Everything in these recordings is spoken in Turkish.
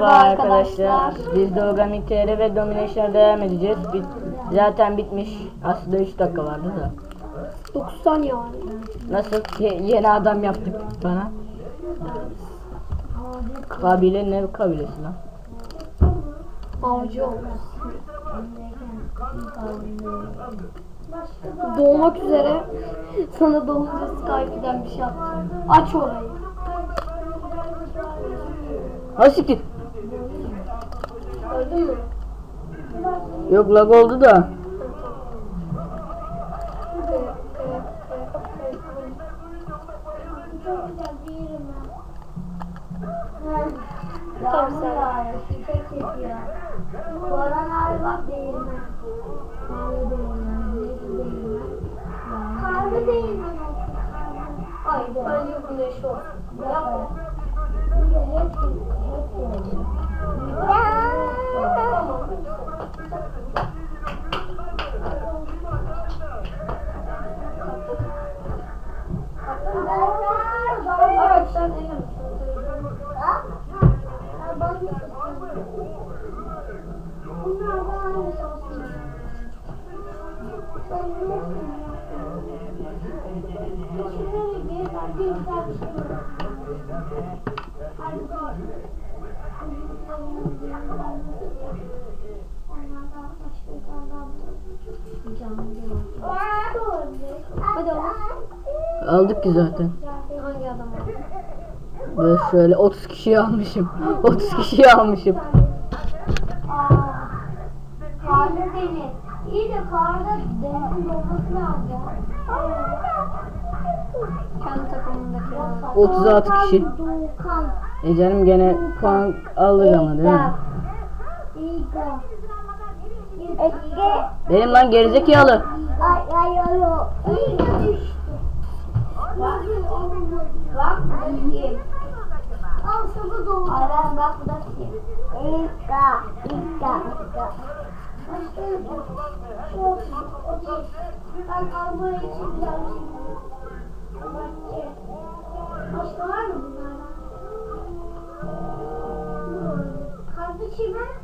Merhaba arkadaşlar. Biz de Organic TR ve Domination'a devam edeceğiz. Bit zaten bitmiş. Aslında 3 dakika vardı da. 90 yani. Nasıl? Ye- yeni adam yaptık bana. Kabile ne kabilesi lan? Avcı olmuş. Doğmak üzere sana doğunca Skype'den bir şey yapacağım. Aç orayı. Ha siktir. Öldün mü? Yok lag oldu da. Tamam sen. Boran abi bak değirmen. Karlı değirmen. Neyse değirmen. Karlı değirmen olsun. Ay bence güneş olsun. Yapma. Bir de hepsi, hepsi olsun. Aldık ki zaten. Böyle şöyle 30 kişiyi almışım. 30 kişiyi almışım. Karlı deniz. İyi de karda denizin olması lazım. Kendi takımındaki adam. 36 kişi. E gene puan alır ama değil mi? Benim lan gerizekalı. Ay ay ay ay. İga düştü. Bak iyi. Aran bak bu da kim? Olsun. O değil. Ben araba için gelmişim. Başka var mı bunlardan? Karlı çimen.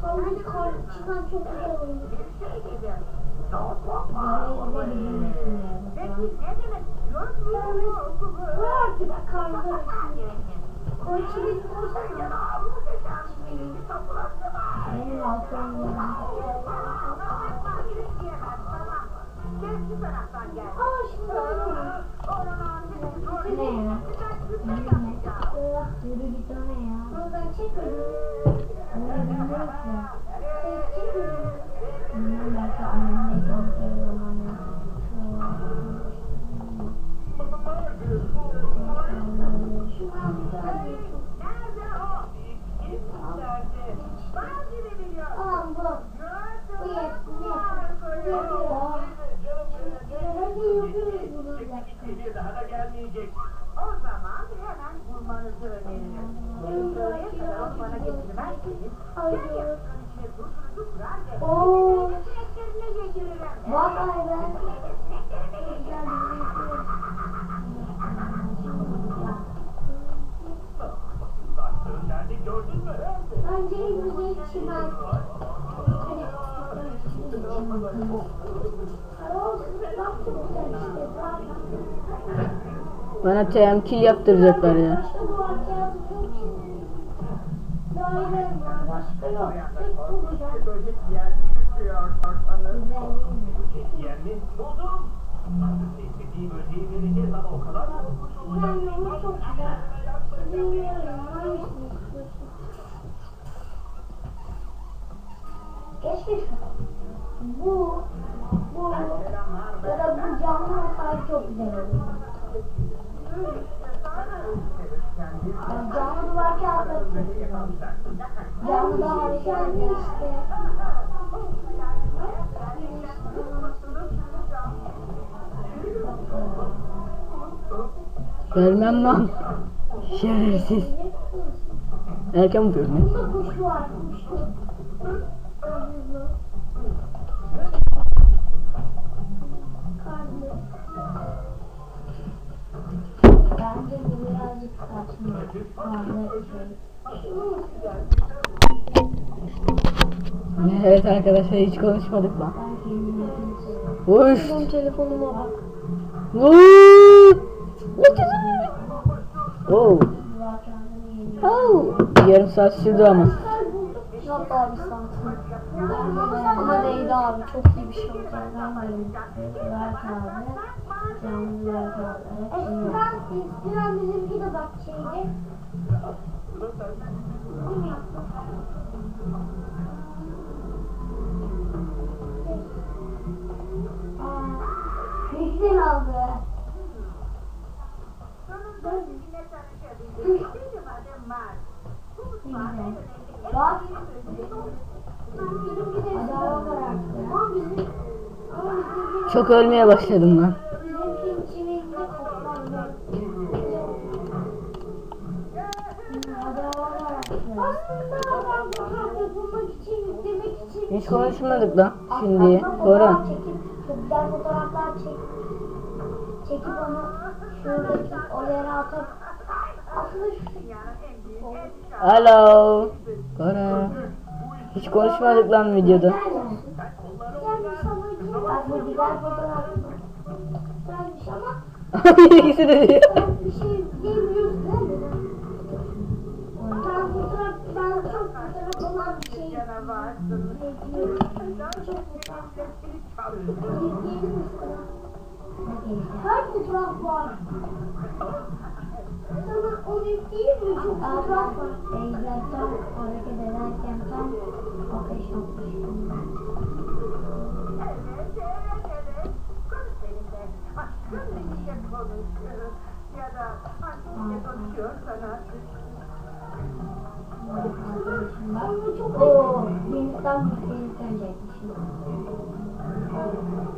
Karlı kar çıkan çok güzel oyun. Bu artık karlı. O çimen koysana. Benim altım Aa şimdi oynuyorum. Ne ya? Yürü git o ne ya? Buradan çek öyle. Öyle bilmiyorum ki. Çek öyle. Bilmiyorum belki annemle kontrol zamanı. Şu Thank you. Dinliyorum. Hangisini istiyorsun? Geç geç. Bu, bu ya da bu canlı olsaydı çok güzel olurdu. Yani canlı duvar kağıtları çok güzel. Canlı da harika işte. Vermem lan. Şerefsiz. Erken vermek? Bunda kuşlu var, Evet arkadaşlar hiç konuşmadık lan. Uf. Benim telefonuma bak. Ne güzel. Oh. Oh. Yarım saat sürdü ama. Yok abi saat. Değdi abi. Çok iyi bir şey oldu. Eskiden, eskiden bizimki de bak şeydi. Aa, Ne güzel oldu. Bak. Bizimki de eskiden. Ama bizim, ama bizimki Çok ölmeye başladım lan. Hiç konuşmadık lan. Şimdi çok güzel fotoğraflar çek, çekip onu şuradaki o yere atıp aslında şu Hello. Koran. Hiç konuşmadık lan videoda. İkisi de diyor. Her fotoğraf var. Sana mi? Fotoğraf var. Hareket ederken tam ateş atmış. Onu çok Oo, yüklenirken çekmişim.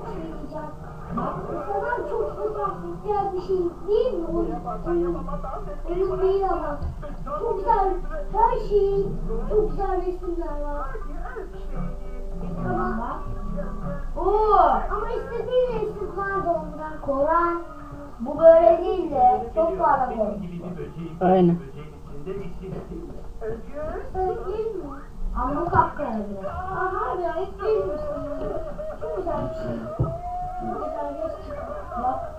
şey diyeceğim. Bak sana çok fotoğraf yükleyen bir şey değil mi? Oyun, oyun değil ama. Çok güzel, her şey, çok güzel resimler var. Ama, Oo, ama istediğin resim vardı ondan. Koran, bu böyle değil de çok parlak oldu. Aynen. Söyleyeyim mi? ama bu kapkara biraz. Aha ya, ekleyelim mi sana? Çok güzel bir şey. Çok güzel resim. Bak.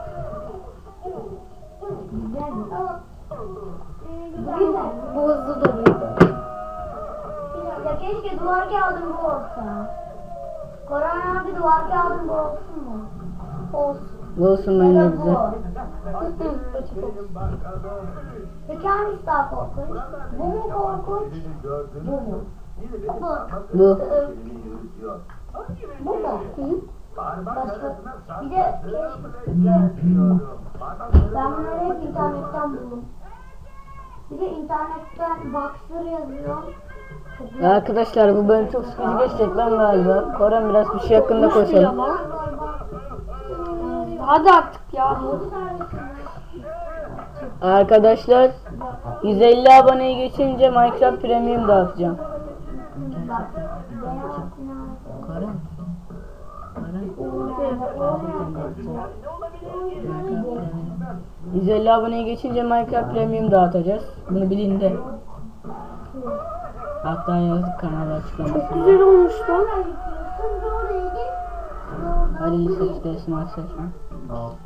Güzel mi? Ee, güzel. Bu hızlı doluyor. Ya keşke duvar kağıdım bu olsa. Koran abi duvar kağıdım bu olsun mu? Olsun. Olsun da bize. bu. Peki hangisi daha korkunç? Bu mu korkunç? Bu mu? Bu. Bu. Bu mu? Başka. Bir de. Ben bunları internetten buldum. Bir de internetten Boxer yazıyor. Arkadaşlar bu bölüm çok sıkıcı geçecek lan galiba. Koran biraz bir şey hakkında konuşalım. Hadi artık ya. Arkadaşlar 150 aboneyi geçince Minecraft Premium dağıtacağım. Koran. Koran. 150 aboneyi geçince Minecraft Premium dağıtacağız. Bunu bilin de. Hatta yazdık kanala açıklamasında. Güzel olmuş lan. Halil seçti Esma seçme.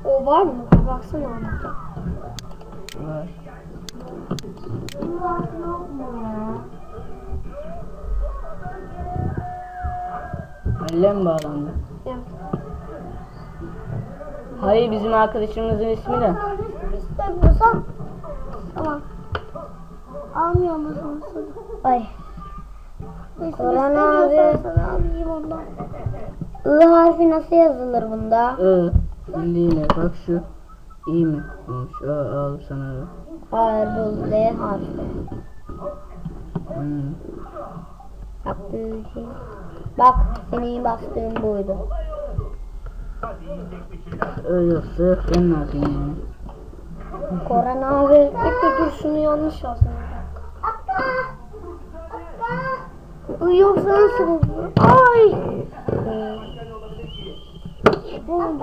O var mı? Baksana ona. Var. Halil'e mi bağlandı? Evet. Hayır bizim arkadaşımızın ismi de. İstemiyorsan tamam. Almıyor musun? Ay. Orhan abi. Sana alayım ondan. I harfi nasıl yazılır bunda? I. Bildiğine bak şu. İyi mi? Olmuş. Al, al sana. Hayır bu L harfi. Hmm. Şey. Bak senin bastığın buydu. Öyle ben ne yapayım yani? Koran abi. Bekle dur şunu yanlış yazdım. Yoksa nasıl olur? Ay. Oğlum.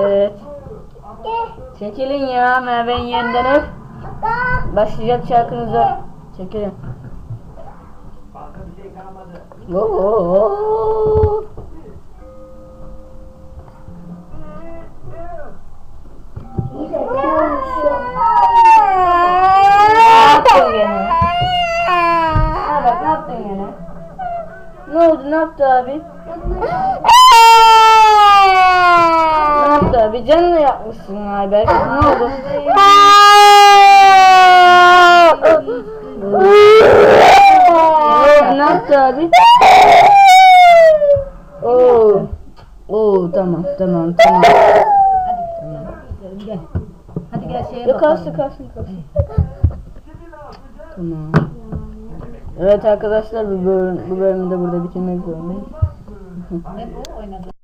Evet. Çekilin ya Merve'nin yerinden hep. Başlayacak şarkınıza. Çekilin. Oo. Yaptı abi? Ne yaptı abi? Canını yakmışsın Ayberk. Ne oldu? ne yaptı abi? Oo. Oo tamam tamam tamam. Gel. Hadi gel şeye bakalım. kalsın kalsın kalsın. Tamam. Evet arkadaşlar bu bölüm, bu bölümü de burada bitirmek zorundayız. Hep o oynadı.